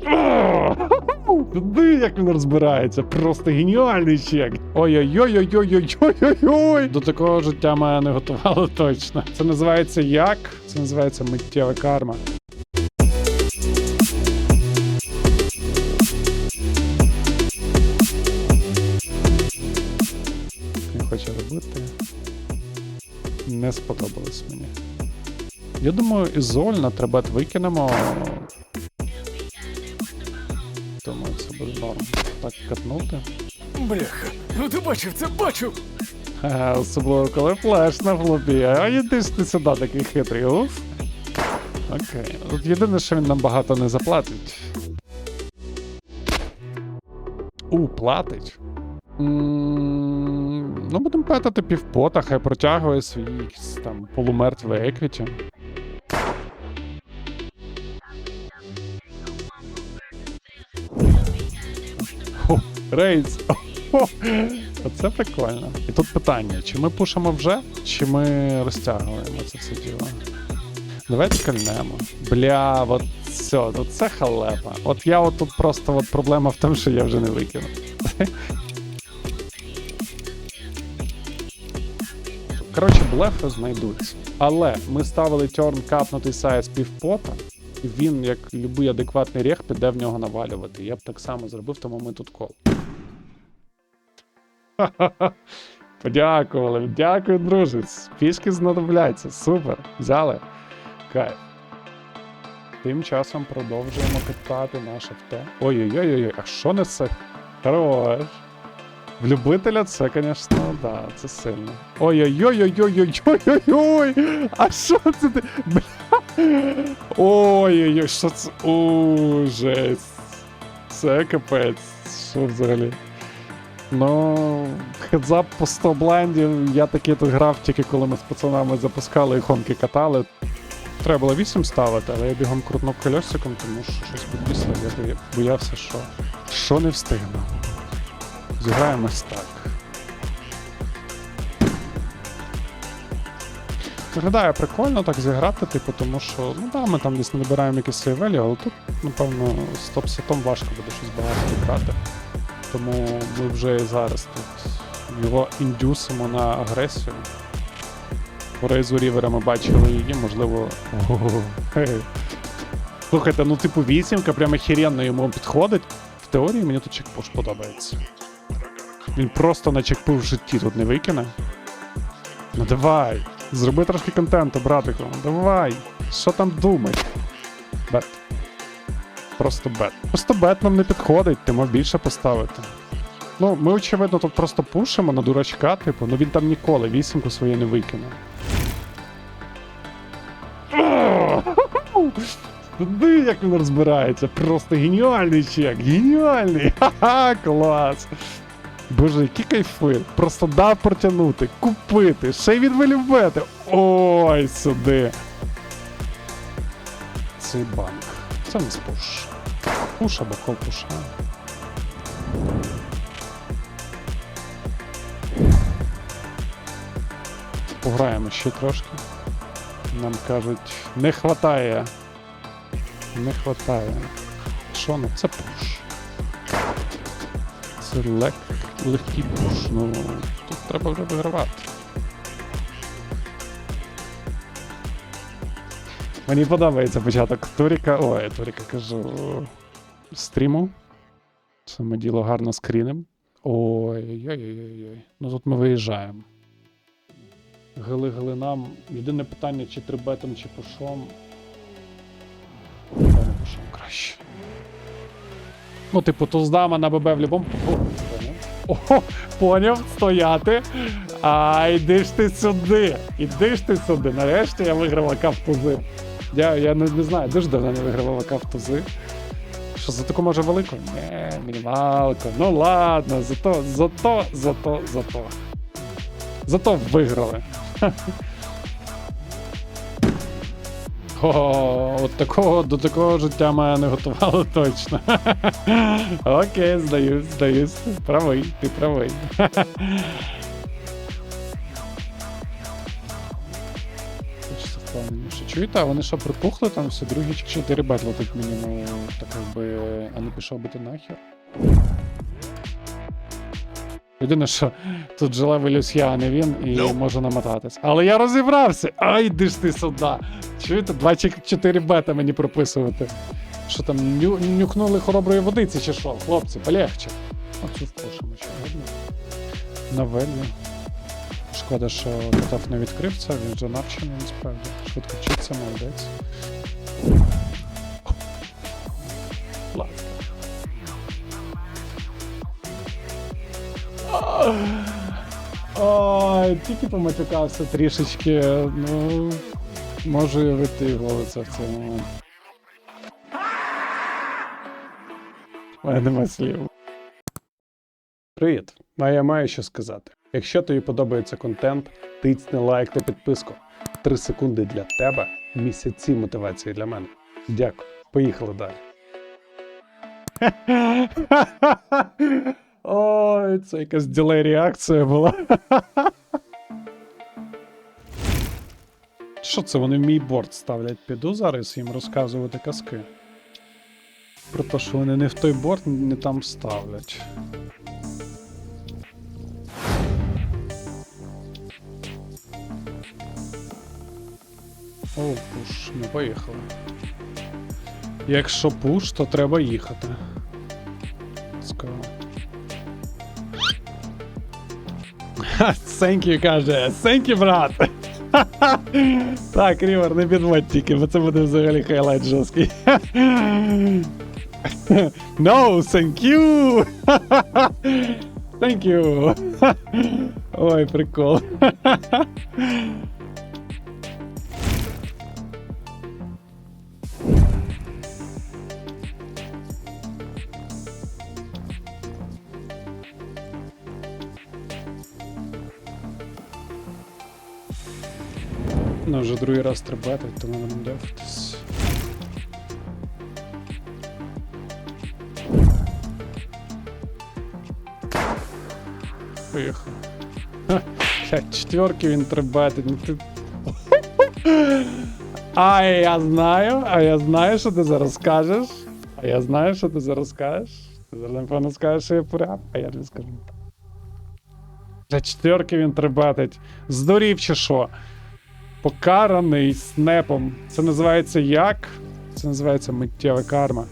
Туди як він розбирається, просто геніальний чек. Ой-ой-ой-ой-ой-ой-ой-ой. До такого життя мене не готувало точно. Це називається як? Це називається миттєва карма. Не хоче робити. Не сподобалось мені. Я думаю, ізоль на требет викинемо. Думаю, це буде норм. Так катнути. Бляха, ну ти бачив це, бачив! Особливо коли флеш на флопі. А іди ж ти сюди такий хитрий. Уф. Окей. Тут єдине, що він нам багато не заплатить. У, платить. Ну, будемо петати півпота, хай протягує якісь там полумертві еквіті. Рейс. Оце прикольно. І тут питання: чи ми пушимо вже, чи ми розтягуємо це все діло? Давайте кальнемо. Бля, от все, це халепа. От я от тут просто от проблема в тому, що я вже не викину. Коротше, блефи знайдуться. Але ми ставили терн капнутий сайз півпота, він, як будь-який адекватний рех, піде в нього навалювати. Я б так само зробив, тому ми тут кол. Подякували. Дякую, друже. Фішки знадобляться. Супер. Взяли. Кайф. Тим часом продовжуємо катати наше авто. Ой-ой-ой, а що несе? Хорош. В любителя це, звісно, да, це сильно. Ой-ой-ой-ой-ой-ой-ой-ой! А що це ти? Бля. Ой-ой-ой, що це? О, жесть. Це капець. Що взагалі? Ну, хедзап по 100 блендів. Я таки тут грав тільки коли ми з пацанами запускали і гонки катали. Треба було 8 ставити, але я бігом крутнув колесиком, тому що щось підвісло, я боявся, що. Що не встигну. Зіграємось так. Виглядає прикольно так зіграти, типу, тому що, ну да, ми там десь набираємо якісь сейвелі, але тут, напевно, з топ-сетом важко буде щось багато зіграти. Тому ми вже і зараз тут його індюсимо на агресію. У Рейзу Рівера ми бачили її, можливо. Слухайте, ну типу вісімка прямо хіренно йому підходить. В теорії мені тут чекпуш подобається. Він просто на чекпуш в житті тут не викине. Ну давай. Зроби трошки контенту, братику. Давай. Що там думай? Бет. Просто бет. Просто бет нам не підходить, ти мав більше поставити. Ну, ми, очевидно, тут просто пушимо на дурачка, типу, ну він там ніколи вісімку свою не викине. Туди як він розбирається, просто геніальний чек, геніальний! Ха-ха, клас! Боже, які кайфи! Просто дав протягнути, купити, ще й відвелювати. Ой, сюди. Цей банк. Це не спуш. Пуш або кол пуша. Пограємо ще трошки. Нам кажуть, не хватає. Не хватає. Що ну? Це пуш. Це лег... легкий пуш. Ну, тут треба вже вигравати. Мені подобається початок Туріка. Ой, Туріка кажу. Стріму. Ми діло гарно скрінем. Ой-ой-ой-ой. Ну тут ми виїжджаємо. Гили гили Єдине питання, чи трибетом, чи пушом. Напевно, пушом краще. Ну, типу, туздама на ББ в любому. О, поняв. Стояти. А йди ж ти сюди. Іди ж ти сюди. Нарешті я виграв АК в. Я, я не, не знаю, дуже давно не вигравав АК в тузи. Що за таку може велику? Не, мінімалку. Ну ладно, зато, зато, зато, зато. Зато виграли. О, от такого до такого життя мене не готувало точно. Окей, здаюсь, здаюсь. Правий, ти правий. Впевненіше Чуєте, а вони що припухли там все, другі чи чотири бет летить мені, ну так якби, а не пішов би ти нахер. Єдине, що тут жила Люсья, а не він, і може намотатись. Але я розібрався! Ай, йди ж ти сюди! Чуєте, 24 бета мені прописувати. Що там, ню, нюхнули хороброї водиці чи що? Хлопці, полегче. Оцю вкушимо ще видно. Навельно. Шкода, що Котов не відкрив це, він вже навчений насправді. Швидко вчиться, молодець. Ой, тільки поматюкався трішечки, ну. Можу уявити його лице в цей момент. У мене нема слів. Привіт! А я маю що сказати. Якщо тобі подобається контент, тицьни лайк та підписку. Три секунди для тебе, місяці мотивації для мене. Дякую. Поїхали далі. Ой, це якась ділей реакція була. Що це вони в мій борт ставлять? Піду зараз їм розказувати казки. Про те, що вони не в той борт, не там ставлять. О, пуш, ми поїхали. Якщо пуш, то треба їхати. Let's you, каже. You, брат. так, Рівер, не підводь тільки, бо це буде взагалі хайлайт жорсткий. no, thank you. thank you. Ой, прикол. Ну, вже другий раз трибатить, тому будемо дефатись. Поїхав. Ха, четверки він трибатить, ну ти. А я знаю, а я знаю, що ти зараз скажеш. А я знаю, що ти зараз скажеш. Ти зараз, напевно, скажеш, що я поряд, а я тобі скажу. Четверки він трибатить. Здурів чи що? Покараний снепом. Це називається як? Це називається миттєва карма.